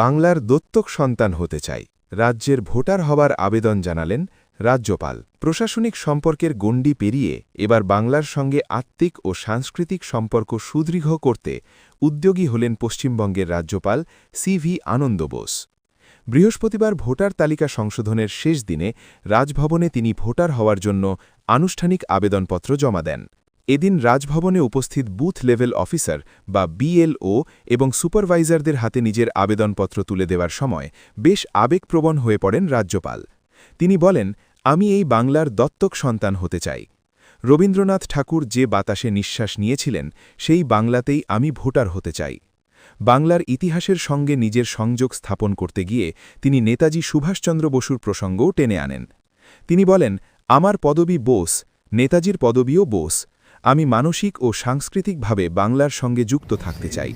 বাংলার দত্তক সন্তান হতে চাই। রাজ্যের ভোটার হবার আবেদন জানালেন রাজ্যপাল। প্রশাসনিক সম্পর্কের গণ্ডি পেরিয়ে এবার বাংলার সঙ্গে আত্মিক ও সাংস্কৃতিক সম্পর্ক সুদৃঢ় করতে উদ্যোগী হলেন পশ্চিমবঙ্গের রাজ্যপাল সি ভি আনন্দ বোস। বৃহস্পতিবার ভোটার তালিকা সংশোধনের শেষ দিনে রাজভবনে তিনি ভোটার হওয়ার জন্য আনুষ্ঠানিক আবেদনপত্র জমা দেন। এদিন রাজভবনে উপস্থিত বুথ লেভেল অফিসার বা বিএলও এবং সুপারভাইজারদের হাতে নিজের আবেদনপত্র তুলে দেওয়ার সময় বেশ আবেগপ্রবণ হয়ে পড়েন রাজ্যপাল। তিনি বলেন, আমি এই বাংলার দত্তক সন্তান হতে চাই। রবীন্দ্রনাথ ঠাকুর যে বাতাসে নিঃশ্বাস নিয়েছিলেন, সেই বাংলাতেই আমি ভোটার হতে চাই। বাংলার ইতিহাসের সঙ্গে নিজের সংযোগ স্থাপন করতে গিয়ে তিনি নেতাজি সুভাষচন্দ্র বসুর প্রসঙ্গও টেনে আনেন। তিনি বলেন, আমার পদবি বোস, নেতাজির পদবিও বোস আমি মানসিক ও সাংস্কৃতিকভাবে বাংলার সঙ্গে যুক্ত থাকতে চাই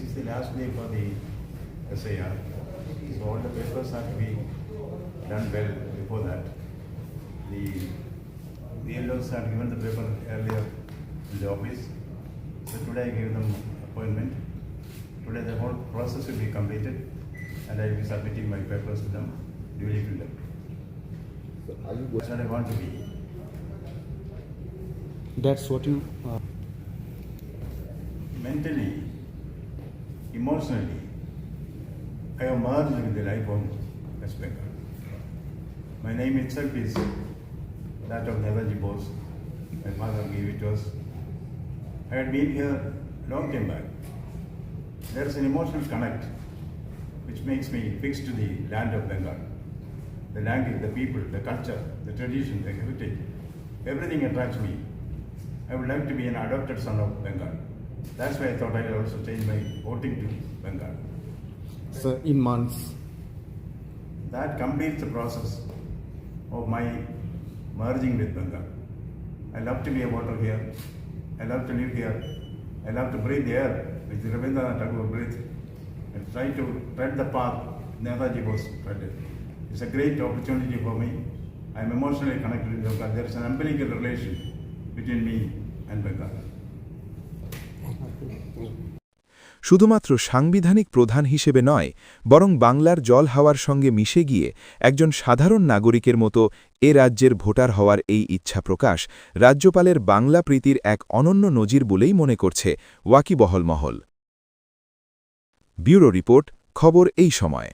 Are you going to be? That's what you. Uh, mentally, emotionally, I am merged with the life of West Bengal. My name itself is that of Netaji Bose. My father gave it to us. I had been here long time back. There is an emotional connect which makes me fixed to the land of Bengal. The language, the people, the culture, the tradition, the heritage, everything attracts me. I would like to be an adopted son of Bengal. That's why I thought I will also change my voting to Bengal. sir, in months. That completes the process of my merging with Bengal. I love to be a voter here. I love to live here. I love to breathe the air which Rabindranath Tagore breathed. And try to tread the path Netaji was treaded. It's a great opportunity for me. I'm emotionally connected with Bengal. There is an umbilical relation between me and Bengal. শুধুমাত্র সাংবিধানিক প্রধান হিসেবে নয়, বরং বাংলার জল হাওয়ার সঙ্গে মিশে গিয়ে একজন সাধারণ নাগরিকের মতো এ রাজ্যের ভোটার হওয়ার এই ইচ্ছা প্রকাশ রাজ্যপালের বাংলা প্রীতির এক অনন্য নজির বলেই মনে করছে ওয়াকিবহল মহল ব্যুরো রিপোর্ট, খবর এই সময়